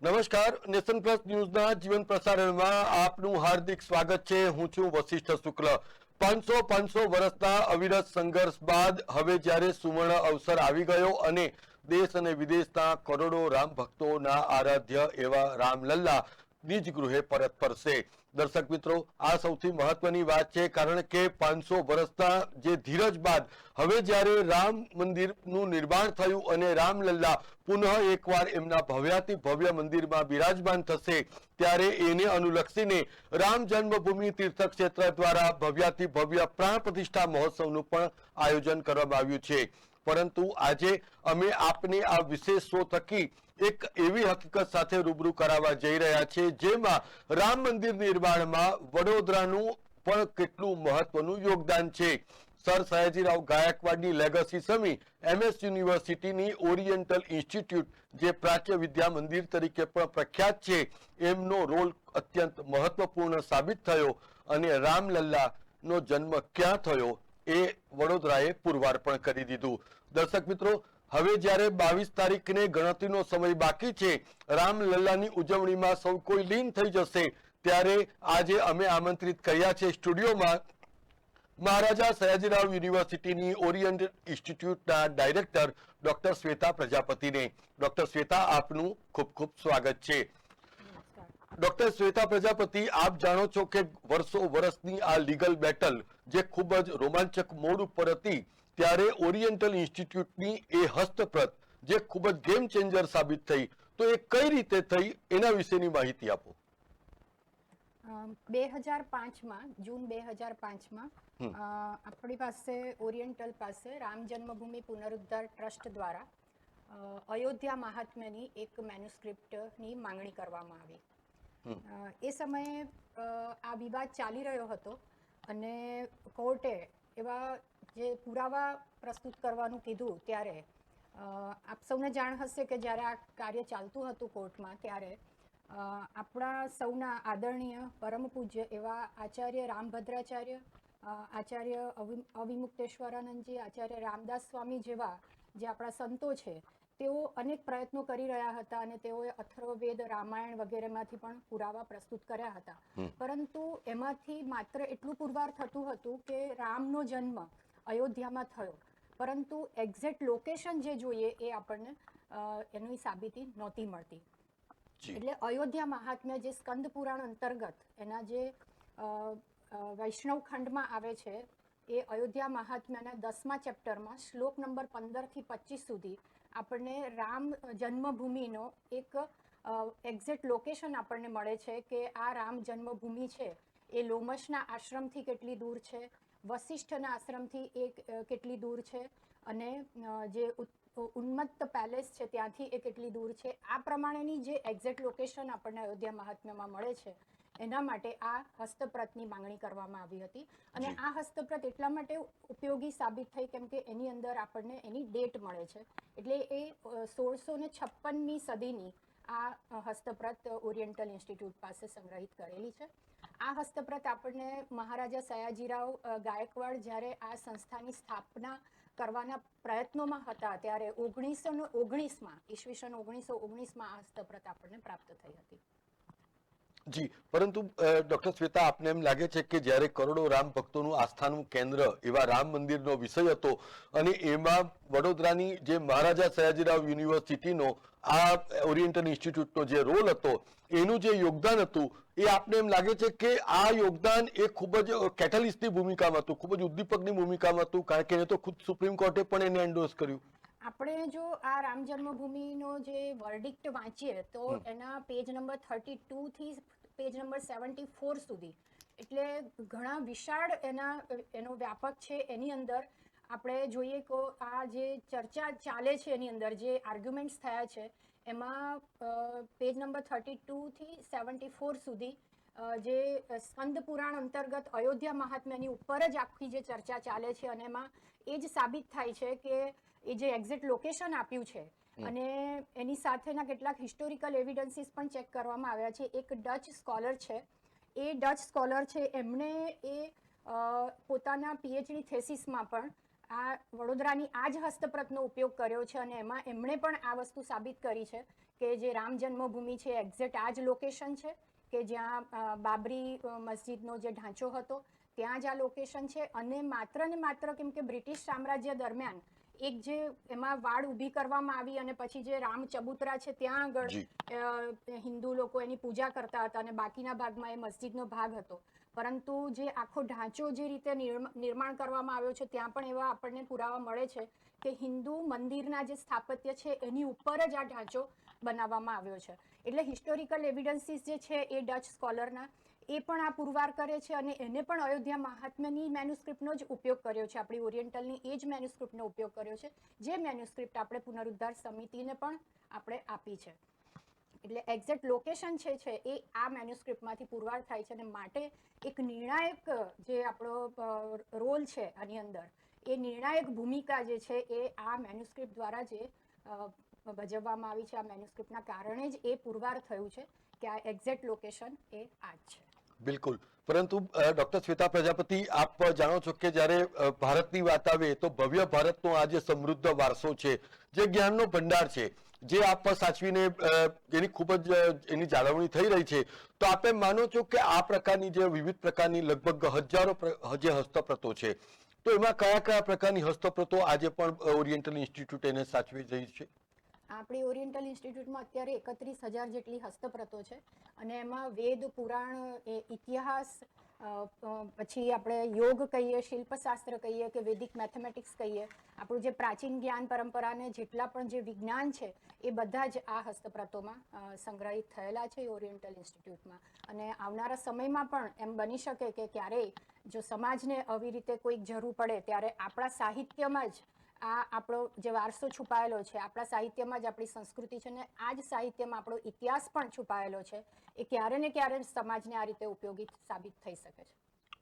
નમસ્કાર, nation plus ન્યૂઝના જીવન પ્રસારણમાં આપનું હાર્દિક સ્વાગત છે. હું છું વશિષ્ઠ શુક્લ. પાંચસો પાંચસો વર્ષના અવિરત સંઘર્ષ બાદ હવે જ્યારે સુવર્ણ અવસર આવી ગયો અને દેશ અને વિદેશના કરોડો રામ ભક્તોના આરાધ્ય એવા રામલલ્લા નિજ ગૃહે પરત ફરશે. દર્શક મિત્રો, આ સૌથી મહત્વની વાત છે, કારણ કે પાંચસો વર્ષના જે ધીરજ બાદ હવે જ્યારે રામ મંદિરનું નિર્માણ થયું અને રામલલ્લા પુનઃ એકવાર એમના ભવ્યાતિ ભવ્ય મંદિરમાં બિરાજમાન થશે, ત્યારે એને અનુલક્ષીને રામ જન્મભૂમિ તીર્થ ક્ષેત્ર દ્વારા ભવ્યાતિ ભવ્ય પ્રાણ પ્રતિષ્ઠા મહોત્સવનું પણ આયોજન કરવામાં આવ્યું છે. પરંતુ આજે અમે આપને આ વિશેષ શો થકી એક એવી હકીકત સાથે રૂબરૂ કરાવવા જઈ રહ્યા છે, જેમાં રામ મંદિર નિર્માણમાં વડોદરાનું પણ કેટલું મહત્વનું યોગદાન છે. સર સયાજીરાવ ગાયકવાડની લેગસી સમી એમએસ યુનિવર્સિટીની ઓરિએન્ટલ ઇન્સ્ટિટ્યૂટ, જે પ્રાચ્ય વિદ્યા મંદિર તરીકે પણ પ્રખ્યાત છે, એમનો રોલ અત્યંત મહત્વપૂર્ણ સાબિત થયો અને રામલલ્લાનો જન્મ ક્યાં થયો એ વડોદરાએ પુરવાર પણ કરી દીધું. દર્શક મિત્રો હવે જ્યારે બાવીસ તારીખને ગણતરીનો સમય બાકી છે રામલલ્લાની ઉજવણીમાં સૌ કોઈ લીન થઈ જશે. ત્યારે આજે અમે આમંત્રિત કર્યા છે સ્ટુડિયોમાં મહારાજા સયાજીરાવ યુનિવર્સિટીની ઓરિયન્ટ ઇન્સ્ટિટ્યૂટના ડાયરેક્ટર ડોક્ટર શ્વેતા પ્રજાપતિને. ડોક્ટર શ્વેતા, આપનું ખૂબ ખૂબ સ્વાગત છે. ડોક્ટર શ્વેતા પ્રજાપતિ, આપ જાણો છો કે વર્ષો વર્ષની આ લીગલ બેટલ, જે ખૂબ જ રોમાંચક મોડ ઉપર હતી ત્યારે ઓરિએન્ટલ ઇન્સ્ટિટ્યૂટની એ હસ્તપ્રત જે ખૂબ જ ગેમ ચેન્જર સાબિત થઈ તો એ કઈ રીતે થઈ એના વિશેની માહિતી આપો. બે હજાર પાંચમાં જૂન બે હજાર પાંચમાં આપણી પાસે ઓરિએન્ટલ પાસે રામ જન્મભૂમિ પુનરુદ્ધાર ટ્રસ્ટ દ્વારા અયોધ્યા મહાત્મ્યની એક મેન્યુસ્ક્રિપ્ટની માંગણી કરવામાં આવી. એ સમયે આ વિવાદ ચાલી રહ્યો હતો અને કોર્ટે એવા જે પુરાવા પ્રસ્તુત કરવાનું કીધું ત્યારે આપ સૌને જાણ હશે કે જ્યારે આ કાર્ય ચાલતું હતું કોર્ટમાં ત્યારે આપણા સૌના આદરણીય પરમ પૂજ્ય એવા આચાર્ય રામભદ્રાચાર્ય આચાર્ય અવિ- અવિમુક્તેશ્વરાનંદજી આચાર્ય રામદાસ સ્વામી જેવા જે આપણા સંતો છે તેઓ અનેક પ્રયત્નો કરી રહ્યા હતા અને તેઓએ અથર્વવેદ રામાયણ વગેરેમાંથી પણ પુરાવા પ્રસ્તુત કર્યા હતા. પરંતુ એમાંથી માત્ર એટલું પુરવાર થતું હતું કે રામનો જન્મ અયોધ્યામાં થયો. પરંતુ એક્ઝેક્ટ લોકેશન જે જોઈએ એ આપણને એની સાબિતી નહોતી મળતી. એટલે અયોધ્યા મહાત્મ્ય જે સ્કંદ પુરાણ અંતર્ગત એના જે વૈષ્ણવ ખંડમાં આવે છે એ અયોધ્યા મહાત્મ્યના દસમા ચેપ્ટરમાં શ્લોક નંબર પંદરથી પચીસ સુધી આપણને રામ જન્મભૂમિનો એક એક્ઝેક્ટ લોકેશન આપણને મળે છે કે આ રામ જન્મભૂમિ છે એ લોમશના આશ્રમથી કેટલી દૂર છે વશિષ્ઠના આશ્રમથી એ કેટલી દૂર છે અને જે ઉન્મત્ત પેલેસ છે ત્યાંથી એ કેટલી દૂર છે? આ પ્રમાણેની જે એક્ઝેક્ટ લોકેશન આપણને અયોધ્યા મહાત્મ્યમાં મળે છે એના માટે આ હસ્તપ્રતની માંગણી કરવામાં આવી હતી. અને આ હસ્તપ્રત એટલા માટે ઉપયોગી સાબિત થઈ કેમ કે એની અંદર આપણને એની ડેટ મળે છે. એટલે એ સોળસો ને છપ્પનમી સદીની આ હસ્તપ્રત ઓરિએન્ટલ ઇન્સ્ટિટ્યૂટ પાસે સંગ્રહિત કરેલી છે. આ હસ્તપ્રત આપણને મહારાજા સયાજીરાવ ગાયકવાડ જ્યારે આ સંસ્થાની સ્થાપના કરવાના પ્રયત્નોમાં હતા ત્યારે ઓગણીસો ઓગણીસમાં, ઈસવીસન ઓગણીસો ઓગણીસમાં આ હસ્તપ્રત આપણને પ્રાપ્ત થઈ હતી. જી, પરંતુ ડોક્ટર શ્વેતા, આપને એમ લાગે છે કે જ્યારે કરોડો રામ ભક્તોનું આસ્થાનું કેન્દ્ર એવા રામ મંદિરનો વિષય હતો અને એમાં વડોદરાની જે મહારાજા સયાજીરાવ યુનિવર્સિટીનો, આ ઓરિએન્ટલ ઇન્સ્ટિટ્યૂટનો જે રોલ હતો, એનું જે યોગદાન હતું એ આપને એમ લાગે છે કે આ યોગદાન એ ખૂબ જ કેટલિસ્ટની ભૂમિકામાં હતું ખૂબ જ ઉદ્દીપકની ભૂમિકામાં હતું. કારણ કે એને તો ખુદ સુપ્રીમ કોર્ટે પણ એને એન્ડોર્સ કર્યું. આપણે જો આ રામ જન્મભૂમિનો જે વર્ડિક્ટ વાંચીએ તો એના પેજ નંબર થર્ટી ટુ થી પેજ નંબર સેવન્ટી ફોર સુધી. એટલે ઘણા વિશાળ એના એનો વ્યાપક છે એની અંદર. આપણે જોઈએ કે આ જે ચર્ચા ચાલે છે એની અંદર જે આર્ગ્યુમેન્ટ્સ થયા છે એમાં પેજ નંબર થર્ટી ટુથી સેવન્ટી ફોર સુધી જે સ્કંદ પુરાણ અંતર્ગત અયોધ્યા મહાત્મ્યની ઉપર જ આખી જે ચર્ચા ચાલે છે અને એમાં એ જ સાબિત થાય છે કે એ જે એક્ઝેક્ટ લોકેશન આપ્યું છે અને એની સાથેના કેટલાક હિસ્ટોરિકલ એવિડન્સીસ પણ ચેક કરવામાં આવ્યા છે. એક ડચ સ્કોલર છે. એ ડચ સ્કોલર છે. એમણે એ પોતાના પીએચડી થેસિસમાં પણ આ વડોદરાની આ જ હસ્તપ્રતનો ઉપયોગ કર્યો છે અને એમાં એમણે પણ આ વસ્તુ સાબિત કરી છે કે જે રામ જન્મભૂમિ છે એક્ઝેક્ટ આ જ લોકેશન છે કે જ્યાં બાબરી મસ્જિદનો જે ઢાંચો હતો ત્યાં જ આ લોકેશન છે અને માત્ર ને માત્ર કેમ કે બ્રિટિશ સામ્રાજ્ય દરમિયાન એક જે એમાં વાડ ઊભી કરવામાં આવી અને પછી જે રામ ચબૂતરા છે ત્યાં આગળ હિન્દુ લોકો એની પૂજા કરતા હતા અને બાકીના ભાગમાં એ મસ્જિદનો ભાગ હતો. પરંતુ જે આખો ઢાંચો જે રીતે નિર્મ- નિર્માણ કરવામાં આવ્યો છે, ત્યાં પણ એવા આપણને પુરાવા મળે છે કે હિન્દુ મંદિરના જે સ્થાપત્ય છે, એની ઉપર જ આ ઢાંચો બનાવવામાં આવ્યો છે. એટલે હિસ્ટોરિકલ એવિડન્સીસ જે છે, એ ડચ સ્કોલરના એ પણ આ પુરવાર કરે છે અને એને પણ અયોધ્યા મહાત્મ્યની મેન્યુસ્ક્રિપ્ટનો જ ઉપયોગ કર્યો છે. આપણી ઓરિએન્ટલની એ જ મેન્યુસ્ક્રિપ્ટનો ઉપયોગ કર્યો છે, જે મેન્યુસ્ક્રિપ્ટ આપણે પુનરુદ્ધાર સમિતિને પણ આપણે આપી છે. એટલે એક્ઝેક્ટ લોકેશન છે એ આ મેન્યુસ્ક્રિપ્ટમાંથી પુરવાર થાય છે અને માટે એક નિર્ણાયક, જે આપણો રોલ છે આની અંદર, એ નિર્ણાયક ભૂમિકા જે છે એ આ મેન્યુસ્ક્રિપ્ટ દ્વારા જે ભજવવામાં આવી છે, આ મેન્યુસ્ક્રિપ્ટના કારણે જ એ પુરવાર થયું છે કે આ એક્ઝેક્ટ લોકેશન એ આ જ છે. બિલકુલ. પરંતુ ડોક્ટર શ્વેતા પ્રજાપતિ, આપ જાણો છો કે જ્યારે ભારતની વાત આવે તો ભવ્ય ભારતનો આ જે સમૃદ્ધ વારસો છે, જે જ્ઞાનનો ભંડાર છે જે આપ સાચવીને એની ખૂબ જ એની જાળવણી થઈ રહી છે, તો આપે માનો છો કે આ પ્રકારની જે વિવિધ પ્રકારની લગભગ હજારો જે હસ્તપ્રતો છે, તો એમાં કયા કયા પ્રકારની હસ્તપ્રતો આજે પણ ઓરિએન્ટલ ઇન્સ્ટિટ્યૂટ એને સાચવી રહી છે? આપણી ઓરિએન્ટલ ઇન્સ્ટિટ્યૂટમાં અત્યારે એકત્રીસ હજાર જેટલી હસ્તપ્રતો છે, અને એમાં વેદ, પુરાણ ઇતિહાસ પછી આપણે યોગ કહીએ, શિલ્પશાસ્ત્ર કહીએ કે વૈદિક મેથેમેટિક્સ કહીએ, આપણું જે પ્રાચીન જ્ઞાન પરંપરાને જેટલા પણ જે વિજ્ઞાન છે, એ બધા જ આ હસ્તપ્રતોમાં સંગ્રહિત થયેલા છે ઓરિએન્ટલ ઇન્સ્ટિટ્યૂટમાં અને આવનારા સમયમાં પણ એમ બની શકે કે ક્યારેય જો સમાજને આવી રીતે કોઈક જરૂર પડે, ત્યારે આપણા સાહિત્યમાં જ આ આપણો જે વારસો છુપાયેલો છે, આપણા સાહિત્યમાં જ આપણી સંસ્કૃતિ છે ને આ જ સાહિત્યમાં આપણો ઇતિહાસ પણ છુપાયેલો છે, એ ક્યારે ને ક્યારે સમાજને આ રીતે ઉપયોગી સાબિત થઈ શકે છે.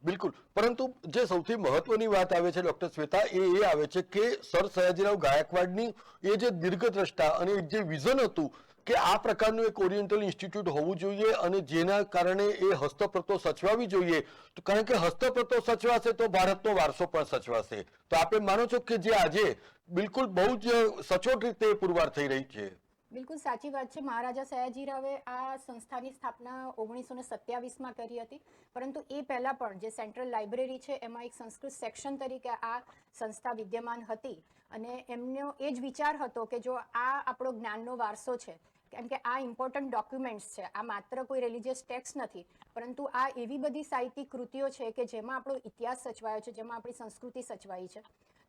બિલકુલ. પરંતુ જે સૌથી મહત્વની વાત આવે છે ડોક્ટર શ્વેતા, એ એ આવે છે કે સર સયાજીરાવ ગાયકવાડની એ જે દીર્ઘદ્રષ્ટા અને જે વિઝન હતું કે આ પ્રકારનું એક ઓરિએન્ટલ ઇન્સ્ટિટ્યૂટ હોવું જોઈએ અને જેના કારણે એ હસ્તપ્રતો સચવાવી જોઈએ. કારણ કે હસ્તપ્રતો સચવાશે તો ભારતનો વારસો પણ સચવાશે. તો આપણે માનો છો કે જે આજે બિલકુલ બહુ જ સચોટ રીતે પુરવાર થઈ રહી છે. બિલકુલ સાચી વાત છે. મહારાજા સયાજીરાવે આ સંસ્થાની સ્થાપના ઓગણીસો ને સત્યાવીસમાં કરી હતી. પરંતુ એ પહેલાં પણ જે સેન્ટ્રલ લાઇબ્રેરી છે, એમાં એક સંસ્કૃત સેક્શન તરીકે આ સંસ્થા વિદ્યમાન હતી. અને એમનો એ જ વિચાર હતો કે જો આ આપણો જ્ઞાનનો વારસો છે કેમ કે આ ઇમ્પોર્ટન્ટ ડોક્યુમેન્ટ્સ છે. આ માત્ર કોઈ રિલિજિયસ ટેક્સ નથી. પરંતુ આ એવી બધી સાહિત્યિક કૃતિઓ છે કે જેમાં આપણો ઇતિહાસ સચવાયો છે, જેમાં આપણી સંસ્કૃતિ સચવાઈ છે.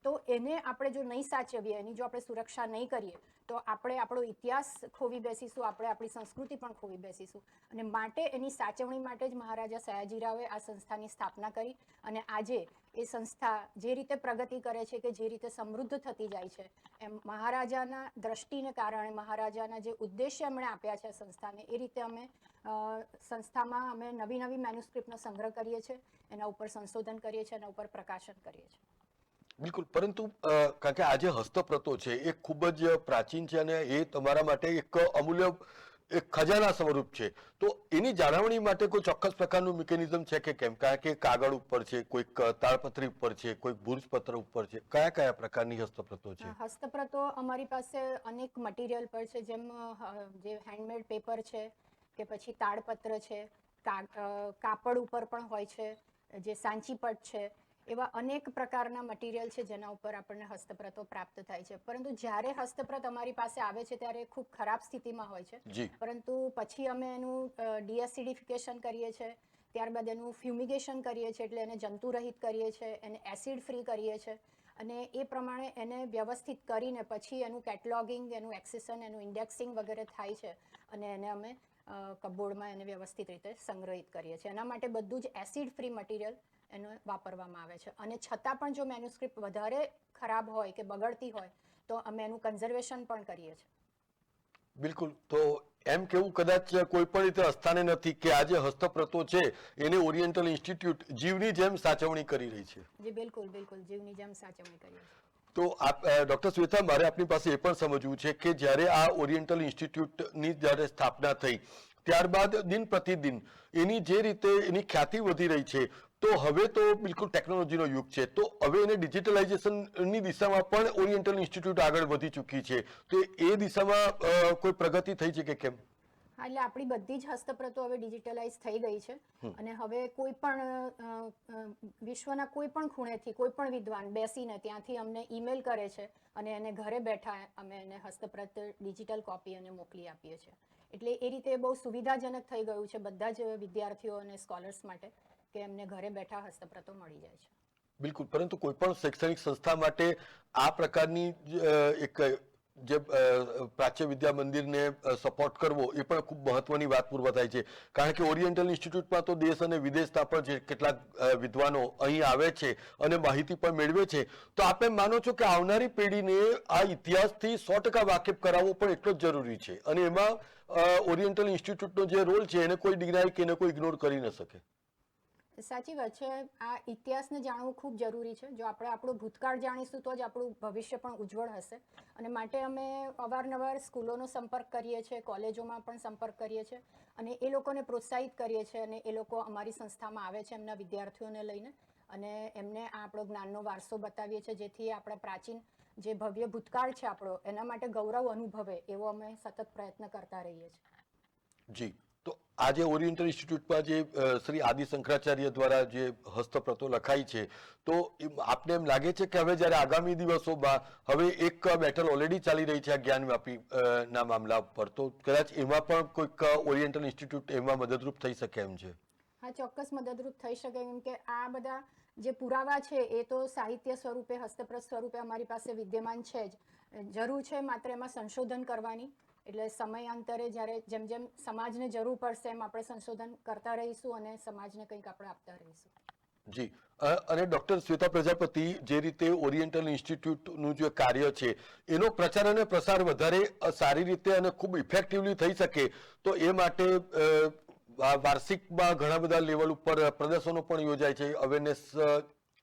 તો એને આપણે જો નહીં સાચવીએ, એની જો આપણે સુરક્ષા નહીં કરીએ, તો આપણે આપણો ઇતિહાસ ખોવી બેસીશું, આપણે આપણી સંસ્કૃતિ પણ ખોવી બેસીશું. અને માટે એની સાચવણી માટે જ મહારાજા સયાજીરાવે આ સંસ્થાની સ્થાપના કરી. અને આજે એ સંસ્થા જે રીતે પ્રગતિ કરે છે કે જે રીતે સમૃદ્ધ થતી જાય છે, એમ મહારાજાના દ્રષ્ટિને કારણે, મહારાજાના જે ઉદ્દેશ્ય એમણે આપ્યા છે સંસ્થાને, એ રીતે અમે સંસ્થામાં અમે નવી નવી મેન્યુસ્ક્રિપ્ટનો સંગ્રહ કરીએ છીએ, એના ઉપર સંશોધન કરીએ છીએ, એના ઉપર પ્રકાશન કરીએ છીએ. બિલકુલ. પરંતુ કારણ કે આ જે હસ્તપ્રતો છે એ ખૂબ જ પ્રાચીન છે અને એ તમારા માટે એક અમૂલ્ય એક ખજાના સ્વરૂપ છે. તો એની જાળવણી માટે કોઈ ચોક્કસ પ્રકારનું મિકેનિઝમ છે કે કેમ? કારણ કે કાગળ ઉપર છે, કોઈક તાળપત્રી ઉપર છે, કોઈક ભુર્જપત્ર ઉપર છે. કયા કયા પ્રકારની હસ્તપ્રતો છે? હસ્તપ્રતો અમારી પાસે અનેક મટીરિયલ પર છે. જેમ જે હેન્ડમેડ પેપર છે કે પછી તાડપત્ર છે કાપડ ઉપર પણ હોય છે, જે સાંચીપટ છે એવા અનેક પ્રકારના મટીરિયલ છે જેના ઉપર આપણને હસ્તપ્રતો પ્રાપ્ત થાય છે. પરંતુ જ્યારે હસ્તપ્રત અમારી પાસે આવે છે ત્યારે ખૂબ ખરાબ સ્થિતિમાં હોય છે. પરંતુ પછી અમે એનું ડીએસિડિફિકેશન કરીએ છીએ ત્યારબાદ એનું ફ્યુમિગેશન કરીએ છીએ એટલે એને જંતુરહિત કરીએ છીએ એને એસિડ ફ્રી કરીએ છીએ અને એ પ્રમાણે એને વ્યવસ્થિત કરીને પછી એનું કેટલોગિંગ એનું એક્સેસન એનું ઇન્ડેક્સિંગ વગેરે થાય છે અને એને અમે કબોર્ડમાં એને વ્યવસ્થિત રીતે સંગ્રહિત કરીએ છીએ. એના માટે બધું જ એસિડ ફ્રી મટીરિયલ એનો વાપરવામાં આવે છે. અને છતાં પણ જો મેન્યુસ્ક્રિપ્ટ વધારે ખરાબ હોય કે બગડતી હોય તો અમે એનું કન્ઝર્વેશન પણ કરીએ છીએ. બિલકુલ. તો એમ કેવું કદાચ કોઈ પણ રીતે અસ્થાને નથી કે આ જે હસ્તપ્રતો છે એને ઓરિએન્ટલ ઇન્સ્ટિટ્યૂટ જીવની જેમ સાચવણી કરી રહી છે. જી બિલકુલ બિલકુલ. જીવની જેમ સાચવણી કરી છે. તો આપ ડૉક્ટર શ્વેતા મારે આપની પાસે એ પણ સમજવું છે કે જ્યારે આ ઓરિએન્ટલ ઇન્સ્ટિટ્યૂટની જ્યારે સ્થાપના થઈ ત્યારબાદ દિન પ્રતિદિન એની જે રીતે એની ખ્યાતિ વધી રહી છે તો હવે તો બિલકુલ ટેકનોલોજીનો યુગ છે. તો હવે એને ડિજિટલાઇઝેશનની દિશામાં પણ ઓરિએન્ટલ ઇન્સ્ટિટ્યૂટ આગળ વધી ચૂકી છે. તો એ દિશામાં કોઈ પ્રગતિ થઈ છે કે કેમ? એટલે આપણી બધી જ હસ્તપ્રતો હવે ડિજિટલાઇઝ થઈ ગઈ છે. અને હવે કોઈ પણ વિશ્વના કોઈ પણ ખૂણેથી કોઈ પણ વિદ્વાન બેસીને ત્યાંથી અમને ઈમેલ કરે છે અને એને ઘરે બેઠા અમે એને હસ્તપ્રત ડિજિટલ કોપી અને મોકલી આપીએ છીએ. એટલે એ રીતે બહુ સુવિધાજનક થઈ ગયું છે બધા જ વિદ્યાર્થીઓ અને સ્કોલર્સ માટે. કે એમને ઘરે બેઠા હસ્તપ્રતો મળી જાય છે. બિલકુલ, પરંતુ કોઈ પણ શૈક્ષણિક સંસ્થા માટે આ પ્રકારની એક, જે પ્રાચ્ય વિદ્યા મંદિરને સપોર્ટ કરવો એ પણ ખૂબ મહત્વની વાત પૂર્વ થાય છે. કારણ કે ઓરિએન્ટલ ઇન્સ્ટિટ્યૂટમાં તો દેશ અને વિદેશના પણ જે કેટલાક વિદ્વાનો અહીં આવે છે અને માહિતી પણ મેળવે છે. તો આપણે માનો છો કે આવનારી પેઢીને આ ઇતિહાસથી સો ટકા વાકેફ કરાવવો પણ એટલો જ જરૂરી છે અને એમાં ઓરિએન્ટલ ઇન્સ્ટિટ્યૂટનો જે રોલ છે એને કોઈ ડિગ્નાય કે એને કોઈ ઇગ્નોર કરી ન શકે? સાચી વાત છે. આ ઇતિહાસને જાણવું ખૂબ જરૂરી છે. જો આપણે આપણું ભૂતકાળ જાણીશું તો જ આપણું ભવિષ્ય પણ ઉજ્જવળ હશે. અને માટે અમે અવારનવાર સ્કૂલોનો સંપર્ક કરીએ છીએ, કોલેજોમાં પણ સંપર્ક કરીએ છીએ અને એ લોકોને પ્રોત્સાહિત કરીએ છીએ અને એ લોકો અમારી સંસ્થામાં આવે છે એમના વિદ્યાર્થીઓને લઈને. અને એમને આ આપણો જ્ઞાનનો વારસો બતાવીએ છીએ, જેથી આપણા પ્રાચીન જે ભવ્ય ભૂતકાળ છે આપણો, એના માટે ગૌરવ અનુભવે એવો અમે સતત પ્રયત્ન કરતા રહીએ છીએ. જી. આજે ઓરિએન્ટલ ઇન્સ્ટિટ્યૂટમાં જે શ્રી આદિ શંકરાચાર્ય દ્વારા જે હસ્તપ્રતો લખાઈ છે, તો આપને એમ લાગે છે કે હવે જ્યારે આગામી દિવસોમાં હવે એક બેટલ ઓલરેડી ચાલી રહી છે આ જ્ઞાનવ્યાપી ના મામલા પર, તો કદાચ એમાં પણ કોઈક ઓરિએન્ટલ ઇન્સ્ટિટ્યૂટ એમાં મદદરૂપ થઈ શકે એમ છે? હા, ચોક્કસ મદદરૂપ થઈ શકે, કેમ કે આ બધા જે પુરાવા છે, એ તો સાહિત્ય સ્વરૂપે, હસ્તપ્રત સ્વરૂપે અમારી પાસે વિદ્યમાન છે જ. જરૂર છે માત્ર એમાં સંશોધન કરવાની. એટલે સમયાંતરે જ્યારે જેમ જેમ સમાજને જરૂર પડશે એમ આપણે સંશોધન કરતા રહીશું અને સમાજને કંઈક આપણે આપતા રહીશું. જી. અને ડોક્ટર શ્વેતા પ્રજાપતિ જે રીતે ઓરિએન્ટલ ઇન્સ્ટિટ્યૂટનું જે કાર્ય છે, એનો પ્રચાર અને પ્રસાર વધારે સારી રીતે અને ખૂબ ઇફેક્ટિવલી થઈ શકે, તો એ માટે વાર્ષિકમાં ઘણા બધા લેવલ ઉપર પ્રદર્શનો પણ યોજાય છે અવેરનેસ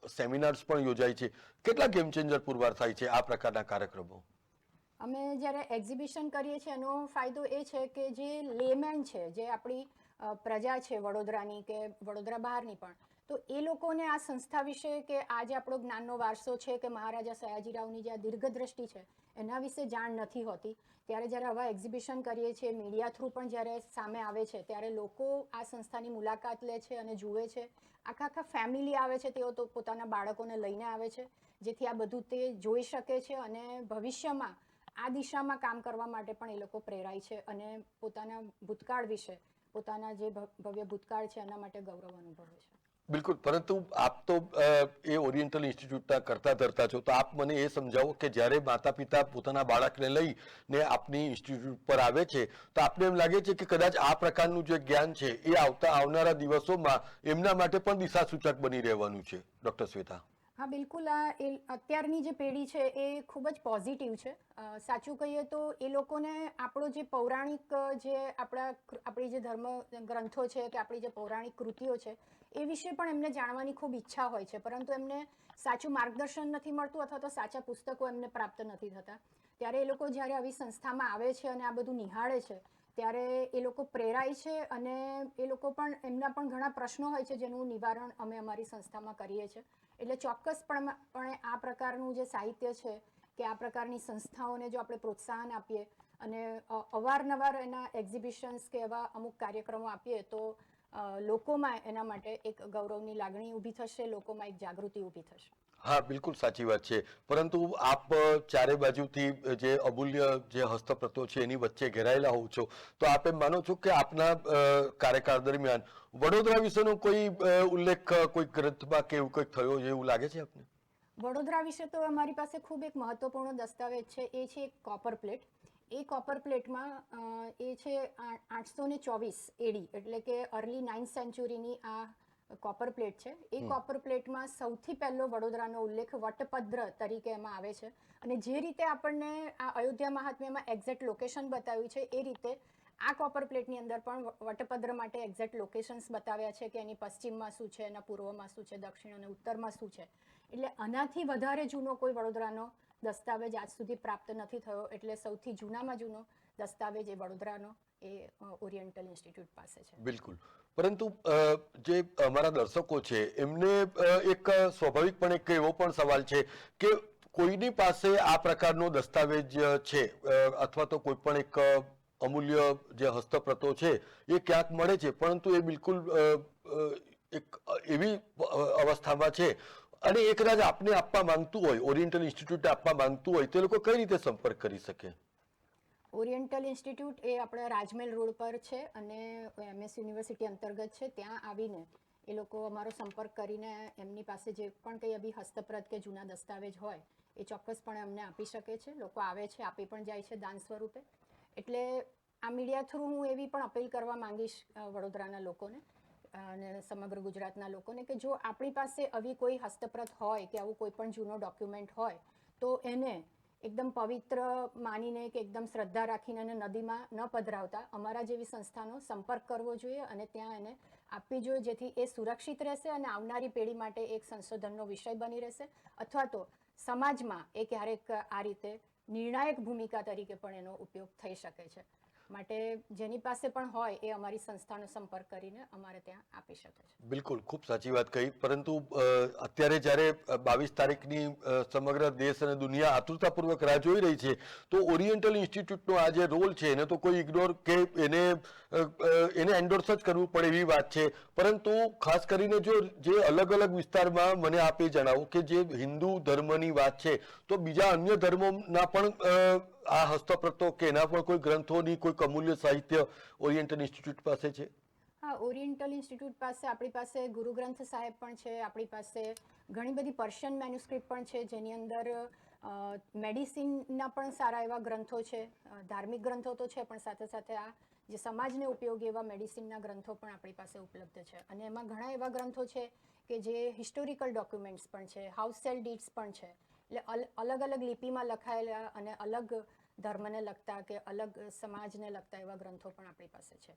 સેમિનાર્સ પણ યોજાય છે. કેટલા ગેમ ચેન્જર પુરવાર થાય છે આ પ્રકારના કાર્યક્રમો? અમે જ્યારે એક્ઝિબિશન કરીએ છીએ, એનો ફાયદો એ છે કે જે લેમેન છે, જે આપણી પ્રજા છે વડોદરાની કે વડોદરા બહારની પણ, તો એ લોકોને આ સંસ્થા વિશે કે આ જે આપણો જ્ઞાનનો વારસો છે કે મહારાજા સયાજીરાવની જે આ દીર્ઘદ્રષ્ટિ છે, એના વિશે જાણ નથી હોતી. ત્યારે જ્યારે આવા એક્ઝિબિશન કરીએ છીએ, મીડિયા થ્રુ પણ જ્યારે સામે આવે છે, ત્યારે લોકો આ સંસ્થાની મુલાકાત લે છે અને જુએ છે. આખા આખા ફેમિલી આવે છે, તેઓ તો પોતાના બાળકોને લઈને આવે છે, જેથી આ બધું તે જોઈ શકે છે અને ભવિષ્યમાં આ દિશામાં કામ કરવા માટે પણ એ લોકો પ્રેરાય છે અને પોતાના ભૂતકાળ વિશે, પોતાના જે ભવ્ય ભૂતકાળ છે એના માટે ગૌરવ અનુભવે છે. બિલકુલ. પરંતુ આપ તો એ ઓરિએન્ટલ ઇન્સ્ટિટ્યૂટના કરતા ધરતા છો. તો આપ મને એ સમજાવો કે જ્યારે માતા પિતા પોતાના બાળકને લઈ ને આપની ઇન્સ્ટિટ્યૂટ પર આવે છે, તો આપને એમ લાગે છે કે કદાચ આ પ્રકારનું જે જ્ઞાન છે એ આવતા આવનારા દિવસોમાં એમના માટે પણ દિશા સૂચક બની રહેવાનું છે? ડોક્ટર શ્વેતા. હા, બિલકુલ. આ એ અત્યારની જે પેઢી છે એ ખૂબ જ પોઝિટિવ છે. સાચું કહીએ તો એ લોકોને આપણો જે પૌરાણિક જે આપણા આપણી જે ધર્મ ગ્રંથો છે કે આપણી જે પૌરાણિક કૃતિઓ છે, એ વિશે પણ એમને જાણવાની ખૂબ ઈચ્છા હોય છે. પરંતુ એમને સાચું માર્ગદર્શન નથી મળતું અથવા તો સાચા પુસ્તકો એમને પ્રાપ્ત નથી થતા. ત્યારે એ લોકો જ્યારે આવી સંસ્થામાં આવે છે અને આ બધું નિહાળે છે, ત્યારે એ લોકો પ્રેરાય છે અને એ લોકો પણ, એમના પણ ઘણા પ્રશ્નો હોય છે જેનું નિવારણ અમે અમારી સંસ્થામાં કરીએ છીએ. એટલે ચોક્કસપણે આ પ્રકારનું જે સાહિત્ય છે કે આ પ્રકારની સંસ્થાઓને જો આપણે પ્રોત્સાહન આપીએ અને અવારનવાર એના એક્ઝિબિશન્સ કે એવા અમુક કાર્યક્રમો આપીએ તો લોકોમાં એના માટે એક ગૌરવની લાગણી ઊભી થશે, લોકોમાં એક જાગૃતિ ઊભી થશે. હા, બિલકુલ સાચી વાત છે. પરંતુ આપ ચારે બાજુથી જે અમૂલ્ય જે હસ્તપ્રતો છે એની વચ્ચે ઘેરાયેલા હોવ છો, તો આપ એમ માનો છો કે આપના કાર્યકાળ દરમિયાન વડોદરા વિશેનો કોઈ ઉલ્લેખ, કોઈ ગ્રંથમાં કે એવું કંઈક થયો એવું લાગે છે આપને? વડોદરા વિશે તો અમારી પાસે ખૂબ એક મહત્વપૂર્ણ દસ્તાવેજ છે. એ છે એક કોપર પ્લેટ. એ કોપર પ્લેટમાં એ છે આઠસો ને ચોવીસ એડી, એટલે કે અર્લી નાઇન્થ સેન્ચુરીની આ કોપર પ્લેટ છે. એ કોપર પ્લેટમાં સૌથી પહેલો વડોદરાનો ઉલ્લેખ વટપદ્ર તરીકે એમાં આવે છે. અને જે રીતે આપણને આ અયોધ્યા મહાત્મ્યમાં એક્ઝેક્ટ લોકેશન બતાવ્યું છે એ રીતે આ કોપર પ્લેટની અંદર પણ વટપદ્ર માટે એક્ઝેક્ટ લોકેશન્સ બતાવ્યા છે કે એની પશ્ચિમમાં શું છે એના પૂર્વમાં શું છે દક્ષિણ અને ઉત્તરમાં શું છે. એટલે આનાથી વધારે જૂનો કોઈ વડોદરાનો દસ્તાવેજ આજ સુધી પ્રાપ્ત નથી થયો એટલે સૌથી જૂનામાં જૂનો દસ્તાવેજ એ વડોદરાનો એ ઓરિએન્ટલ ઇન્સ્ટિટ્યૂટ પાસે છે. બિલકુલ. પરંતુ જે અમારા દર્શકો છે, એમને એક સ્વાભાવિકપણે એક એવો પણ સવાલ છે કે કોઈની પાસે આ પ્રકારનો દસ્તાવેજ છે અથવા તો કોઈ પણ એક અમૂલ્ય જે હસ્તપ્રતો છે, એ ક્યાંક મળે છે, પરંતુ એ બિલકુલ એક એવી અવસ્થામાં છે. અને એ કદાચ આપને આપવા માંગતું હોય, ઓરિએન્ટલ ઇન્સ્ટિટ્યૂટ આપવા માંગતું હોય, તે લોકો કઈ રીતે સંપર્ક કરી શકે? ઓરિએન્ટલ ઇન્સ્ટિટ્યૂટ એ આપણે રાજમહેલ રોડ પર છે અને એમએસ યુનિવર્સિટી અંતર્ગત છે. ત્યાં આવીને એ લોકો અમારો સંપર્ક કરીને એમની પાસે જે પણ કંઈ અભી હસ્તપ્રત કે જૂના દસ્તાવેજ હોય એ ચોક્કસપણે અમને આપી શકે છે. લોકો આવે છે, આપી પણ જાય છે દાન સ્વરૂપે. એટલે આ મીડિયા થ્રુ હું એવી પણ અપીલ કરવા માંગીશ વડોદરાના લોકોને અને સમગ્ર ગુજરાતના લોકોને કે જો આપણી પાસે આવી કોઈ હસ્તપ્રત હોય કે આવું કોઈ પણ જૂનો ડોક્યુમેન્ટ હોય તો એને એકદમ પવિત્ર માનીને કે એકદમ શ્રદ્ધા રાખીને એને નદીમાં ન પધરાવતા. અમારા જેવી સંસ્થાનો સંપર્ક કરવો જોઈએ અને ત્યાં એને આપવી જોઈએ, જેથી એ સુરક્ષિત રહેશે અને આવનારી પેઢી માટે એક સંશોધનનો વિષય બની રહેશે. અથવા તો સમાજમાં એ ક્યારેક આ રીતે નિર્ણાયક ભૂમિકા તરીકે પણ એનો ઉપયોગ થઈ શકે છે. માટે જેની પાસે પણ હોય એ અમારી સંસ્થાનો સંપર્ક કરીને અમારે ત્યાં આપી શકે છે. બિલકુલ, ખૂબ સાચી વાત કહી. પરંતુ અત્યારે જ્યારે બાવીસ તારીખની સમગ્ર દેશ અને દુનિયા આતુરતાપૂર્વક રાહ જોઈ રહી છે, તો ઓરિએન્ટલ ઇન્સ્ટિટ્યૂટનો આ જે રોલ છે, એને તો કોઈ ઇગ્નોર કે એને એને એન્ડોર્સ જ કરવું પડે એવી વાત છે. પરંતુ, ખાસ કરીને જો જે અલગ અલગ વિસ્તારમાં મને આપે જણાવો કે જે હિન્દુ ધર્મની વાત છે, તો બીજા અન્ય ધર્મોના પણ આ હસ્તપ્રતો કે એના પણ કોઈ ગ્રંથોની, કોઈ અમૂલ્ય સાહિત્ય ઓરિએન્ટલ ઇન્સ્ટિટ્યૂટ પાસે છે? હા ઓરિએન્ટલ ઇન્સ્ટિટ્યૂટ પાસે આપણી પાસે ગુરુ ગ્રંથ સાહેબ પણ છે, આપણી પાસે ઘણી બધી પર્શિયન મેન્યુસ્ક્રિપ્ટ પણ છે, જેની અંદર મેડિસિનના પણ સારા એવા ગ્રંથો છે ધાર્મિક ગ્રંથો તો છે, પણ સાથે સાથે આ જે સમાજને ઉપયોગી એવા મેડિસિનના ગ્રંથો પણ આપણી પાસે ઉપલબ્ધ છે. અને એમાં ઘણા એવા ગ્રંથો છે કે જે હિસ્ટોરિકલ ડોક્યુમેન્ટ્સ પણ છે હાઉસ સેલ ડીટ્સ પણ છે. એટલે અલ- અલગ અલગ લિપિમાં લખાયેલા અને અલગ ધર્મને લગતા કે અલગ સમાજને લગતા એવા ગ્રંથો પણ આપણી પાસે છે.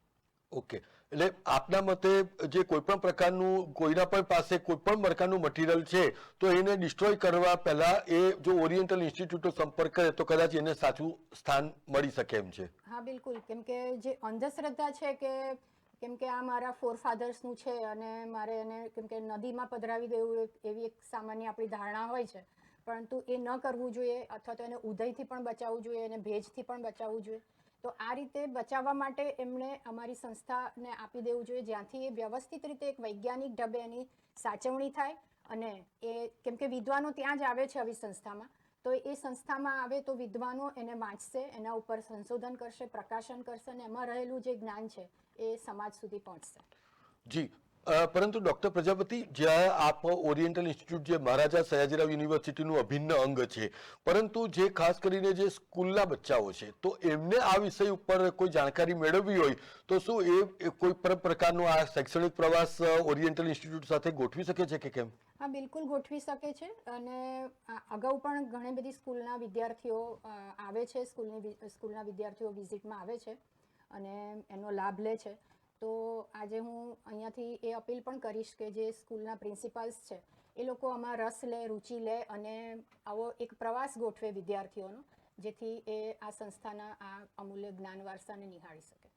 ઓકે. એટલે આપના મતે જે કોઈ પણ પ્રકારનું કોઈના પણ પાસે કોઈ પણ પ્રકારનું મટીરિયલ છે તો એને ડિસ્ટ્રોય કરવા પહેલા એ જો ઓરિએન્ટલ ઇન્સ્ટિટ્યૂટનો સંપર્ક કરે તો કદાચ એને સાચું સ્થાન મળી શકે એમ છે. હા બિલકુલ. કેમ કે જે અંધશ્રદ્ધા છે કે કેમ કે આ મારા ફોર ફાધર્સનું છે અને મારે એને કેમ કે નદીમાં પધરાવી દેવું એવી એક સામાન્ય આપણી ધારણા હોય છે પરંતુ એ ન કરવું જોઈએ અથવા તો એને ઉદયથી પણ બચાવવું જોઈએ અને ભેજથી પણ બચાવવું જોઈએ. તો આ રીતે બચાવવા માટે એમણે અમારી સંસ્થાને આપી દેવું જોઈએ. જ્યાંથી એ વ્યવસ્થિત રીતે એક વૈજ્ઞાનિક ઢબે એની સાચવણી થાય અને એ કેમ કે વિદ્વાનો ત્યાં જ આવે છે આવી સંસ્થામાં. તો એ સંસ્થામાં આવે તો વિદ્વાનો એને વાંચશે, એના ઉપર સંશોધન કરશે, પ્રકાશન કરશે અને એમાં રહેલું જે જ્ઞાન છે એ સમાજ સુધી પહોંચશે. જી પરંતુ ડોક્ટર પ્રજાપતિ, જ્યાં આપ ઓરિએન્ટલ ઇન્સ્ટિટ્યૂટ જે મહારાજા સયાજીરાવ યુનિવર્સિટીનું અભિન્ન અંગ છે, પરંતુ જે ખાસ કરીને જે સ્કૂલના બચ્ચાઓ છે, તો એમને આ વિષય ઉપર કોઈ જાણકારી મેળવવી હોય, તો શું એ કોઈ પણ પ્રકારનો આ શૈક્ષણિક પ્રવાસ ઓરિએન્ટલ ઇન્સ્ટિટ્યૂટ સાથે ગોઠવી શકે છે કે કેમ? હા, બિલકુલ ગોઠવી શકે છે અને અગાઉ પણ ઘણી બધી સ્કૂલના વિદ્યાર્થીઓ આવે છે, સ્કૂલની સ્કૂલના વિદ્યાર્થીઓ વિઝિટમાં આવે છે અને એનો લાભ લે છે. તો આજે હું અહીંયાથી એ અપીલ પણ કરીશ કે જે સ્કૂલના પ્રિન્સિપાલ્સ છે, એ લોકો આમાં રસ લે, રુચિ લે અને આવો એક પ્રવાસ ગોઠવે વિદ્યાર્થીઓનો, જેથી એ આ સંસ્થાના આ અમૂલ્ય જ્ઞાન વારસાને નિહાળી શકે.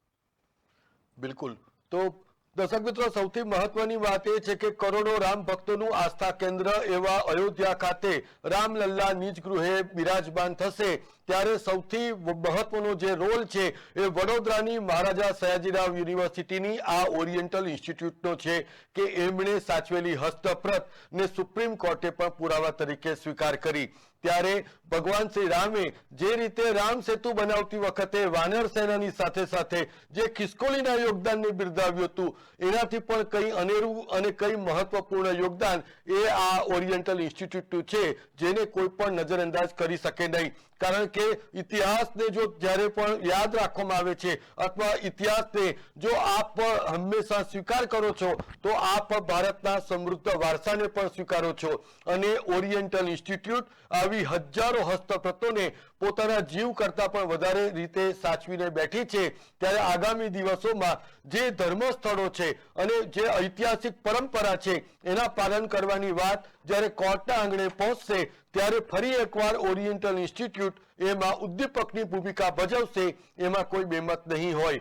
બિલકુલ. તો દર્શક મિત્રો, સૌથી મહત્વની વાત એ છે કે કરોડો રામ ભક્તોનું આસ્થા કેન્દ્ર એવા અયોધ્યા ખાતે રામલલ્લા ગૃહે બિરાજમાન થશે. ત્યારે સૌથી મહત્વનો જે રોલ છે એ વડોદરાની મહારાજા સયાજીરાવ યુનિવર્સિટીની આ ઓરિએન્ટલ ઇન્સ્ટિટ્યૂટનો છે કે એમણે સાચવેલી હસ્તપ્રત ને સુપ્રીમ કોર્ટે પણ પુરાવા તરીકે સ્વીકાર કરી. ત્યારે ભગવાન શ્રી રામે જે રીતે રામ સેતુ બનાવતી વખતે વાનર સેનાની સાથે સાથે જે ખિસકોલીના યોગદાનને બિરદાવ્યું હતું, એનાથી પણ કઈ અનેરું અને કઈ મહત્વપૂર્ણ યોગદાન એ આ ઓરિએન્ટલ ઇન્સ્ટિટ્યૂટનું છે, જેને કોઈ પણ નજરઅંદાજ કરી શકે નહીં. કારણ કે ઇતિહાસને જો જ્યારે પણ યાદ રાખવામાં આવે છે અથવા ઇતિહાસને જો આપ હંમેશા સ્વીકાર કરો છો, તો આપ ભારતના સમૃદ્ધ વારસાને પણ સ્વીકારો છો. અને ઓરિએન્ટલ ઇન્સ્ટિટ્યૂટ આવી હજારો હસ્તપ્રતોને પોતાના જીવ કરતાં પણ વધારે રીતે સાચવીને બેઠી છે. ત્યારે આગામી દિવસોમાં જે ધર્મ સ્થળો છે અને જે ઐતિહાસિક પરંપરા છે, એના પાલન કરવાની વાત જ્યારે કોર્ટના આંગણે પહોંચશે ત્યારે ફરી એકવાર ઓરિએન્ટલ ઇન્સ્ટિટ્યૂટ એમાં ઉદ્દીપકની ભૂમિકા ભજવશે, એમાં કોઈ બેમત નહીં હોય.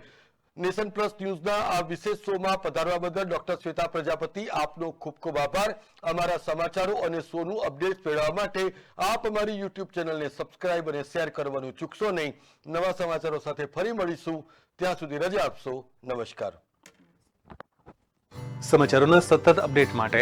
નેશન પ્લસ ન્યૂઝના આ વિશેષ શોમાં પધારવા બદલ ડોક્ટર શ્વેતા પ્રજાપતિ આપનો ખૂબ ખૂબ આભાર. અમારા સમાચારો અને શોનું અપડેટ મેળવવા માટે આપ અમારી યુટ્યુબ ચેનલને સબસ્ક્રાઇબ અને શેર કરવાનું ચૂકશો નહીં. નવા સમાચારો સાથે ફરી મળીશું. ત્યાં સુધી રજા આપશો. નમસ્કાર. સમાચારોના સતત અપડેટ માટે